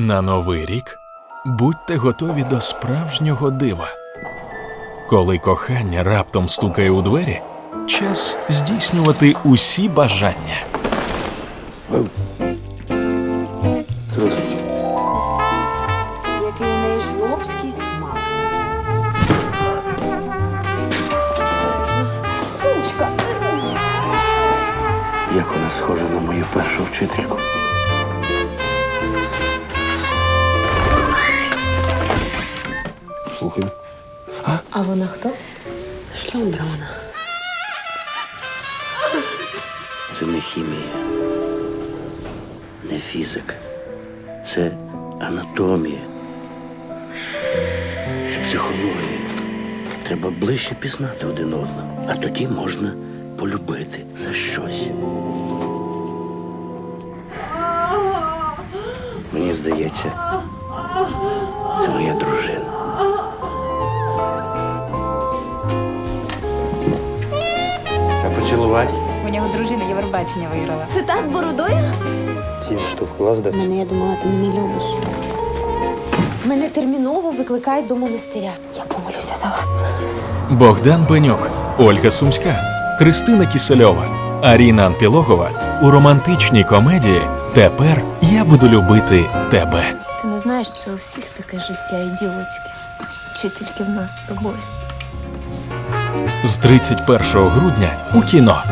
На новий рік будьте готові до справжнього дива. Коли кохання раптом стукає у двері, час здійснювати усі бажання. Який у неї жлобський смак. Сучка! Як вона схожа на мою першу вчительку. Слухай. А вона хто? Шльондрона. Це не хімія, не фізика. Це анатомія. Це психологія. Треба ближче пізнати один одного, а тоді можна полюбити за щось. Мені здається, це моя дружина. А поцілувати? У нього дружина Євробачення виграла. Це та з бородою? Ці штуку лаздать. Мене я думала, ти мене любиш. Мене терміново викликають до монастиря. Я помолюся за вас. Богдан Бенюк, Ольга Сумська, Кристина Кісельова, Аріна Анпілогова у романтичній комедії Тепер я буду любити тебе. Ти не знаєш, це у всіх таке життя ідіотське. Чи тільки в нас з тобою. З 31 грудня у кіно.